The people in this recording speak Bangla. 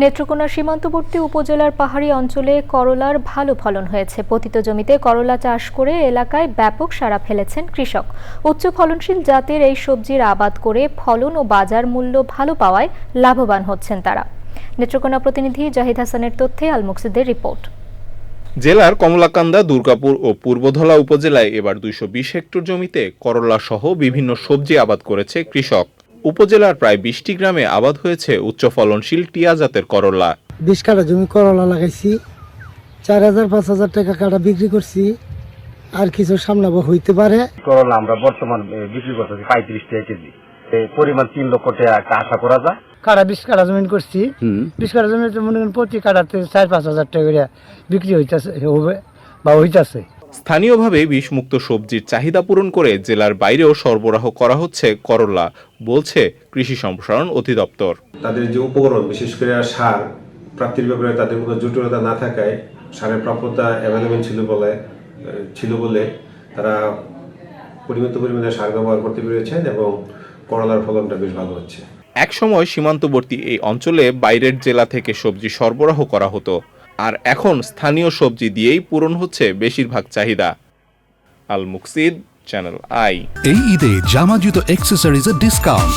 নেত্রকোনা সীমান্তবর্তী উপজেলার পাহাড়ি অঞ্চলে করলার ভালো ফলন হয়েছে। পতিত জমিতে করলা চাষ করে এলাকায় ব্যাপক সাড়া ফেলেছেন কৃষক। উচ্চ ফলনশীল জাতের এই সবজির আবাদ করে ফলন ও বাজার মূল্য ভালো পাওয়ায় লাভবান হচ্ছেন তারা। নেত্রকোনা প্রতিনিধি জাহিদ হাসানের তথ্যে আলমুকসিদের রিপোর্ট। জেলার কমলাকান্দা, দুর্গাপুর ও পূর্বধলা উপজেলায় এবার দুইশো বিশ হেক্টর জমিতে করলা সহ বিভিন্ন সবজি আবাদ করেছে কৃষক। উপজেলার প্রায় বিশটি গ্রামে আবাদ হয়েছে উচ্চ ফলনশীল টিয়া জাতের করলা। বিশ কাঠা জমি করলা লাগাইছি চার হাজার পাঁচ হাজার টাকা কাটা বিক্রি করছি আর কিছু সামলাবো হইতে পারে। করলা আমরা বর্তমান বিক্রি করতেছি পঁয়ত্রিশ টাকা কেজি। পরিমাণ তিন লক্ষ টাকা আশা করা যায়। কাটা বিশ কাঠা জমি করছি। বিশ কাঠা জমিতে মনে করেন প্রতি কাটাতে চার পাঁচ হাজার টাকা করে বিক্রি হইতেছে হবে বা হইতাছে। স্থানীয়ভাবে বিষমুক্ত সবজির চাহিদা পূরণ করে জেলার বাইরেও সরবরাহ করা হচ্ছে করলা বলছে কৃষি সম্প্রসারণ অধিদপ্তর। তাদের যে উপকরণ বিশেষ করে সার প্রাপ্তির ব্যাপারে তাদের কোনো জটিলতা না থাকায় সারের প্রাপ্যতা অ্যাভেলেবেল ছিল বলে ছিল বলে তারা পরিমিত পরিমাণে সার ব্যবহার করতে পেরেছেন এবং করলার ফলনটা বেশ ভালো হচ্ছে। একসময় সীমান্তবর্তী এই অঞ্চলে বাইরের জেলা থেকে সবজি সরবরাহ করা হতো। আর এখন স্থানীয় সবজি দিয়েই পূরণ হচ্ছে বেশিরভাগ চাহিদা। Al Muksid channel I. এই ঈদে জামা জুতো অ্যাক্সেসরিজের ডিসকাউন্ট